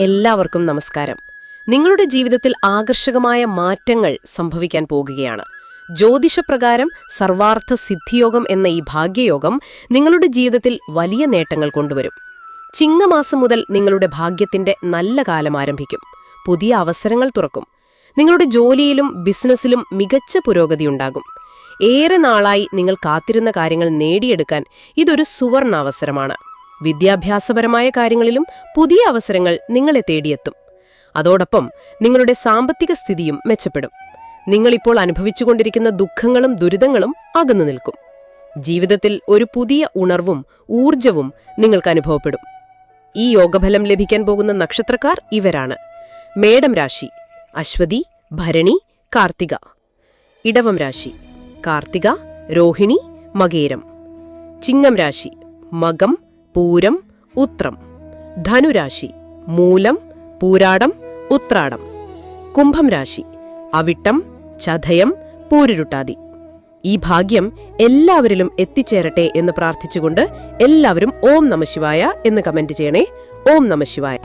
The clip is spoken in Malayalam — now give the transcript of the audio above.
എല്ലാവർക്കും നമസ്കാരം. നിങ്ങളുടെ ജീവിതത്തിൽ ആകർഷകമായ മാറ്റങ്ങൾ സംഭവിക്കാൻ പോകുകയാണ്. ജ്യോതിഷപ്രകാരം സർവാർത്ഥ സിദ്ധിയോഗം എന്ന ഈ ഭാഗ്യയോഗം നിങ്ങളുടെ ജീവിതത്തിൽ വലിയ നേട്ടങ്ങൾ കൊണ്ടുവരും. ചിങ്ങമാസം മുതൽ നിങ്ങളുടെ ഭാഗ്യത്തിന്റെ നല്ല കാലം ആരംഭിക്കും. പുതിയ അവസരങ്ങൾ തുറക്കും. നിങ്ങളുടെ ജോലിയിലും ബിസിനസ്സിലും മികച്ച പുരോഗതിയുണ്ടാകും ഏറെ നാളായി നിങ്ങൾ കാത്തിരുന്ന കാര്യങ്ങൾ നേടിയെടുക്കാൻ ഇതൊരു സുവർണ അവസരമാണ്. വിദ്യാഭ്യാസപരമായ കാര്യങ്ങളിലും പുതിയ അവസരങ്ങൾ നിങ്ങളെ തേടിയെത്തും. അതോടൊപ്പം നിങ്ങളുടെ സാമ്പത്തിക സ്ഥിതിയും മെച്ചപ്പെടും. നിങ്ങളിപ്പോൾ അനുഭവിച്ചുകൊണ്ടിരിക്കുന്ന ദുഃഖങ്ങളും ദുരിതങ്ങളും അകന്നു നിൽക്കും. ജീവിതത്തിൽ ഒരു പുതിയ ഉണർവും ഊർജവും നിങ്ങൾക്ക് അനുഭവപ്പെടും. ഈ യോഗഫലം ലഭിക്കാൻ പോകുന്ന നക്ഷത്രക്കാർ ഇവരാണ്. മേടം രാശി അശ്വതി ഭരണി കാർത്തിക. ഇടവം രാശി കാർത്തിക രോഹിണി മകേരം. ചിങ്ങം രാശി മകം പൂരം ഉത്രം. ധനുരാശി മൂലം പൂരാടം ഉത്രാടം. കുംഭം രാശി അവിട്ടം ചതയം പൂരുരുട്ടാതി. ഈ ഭാഗ്യം എല്ലാവരിലും എത്തിച്ചേരട്ടെ എന്ന് പ്രാർത്ഥിച്ചുകൊണ്ട് എല്ലാവരും ഓം നമശിവായ എന്ന് കമന്റ് ചെയ്യണേ. ഓം നമശിവായ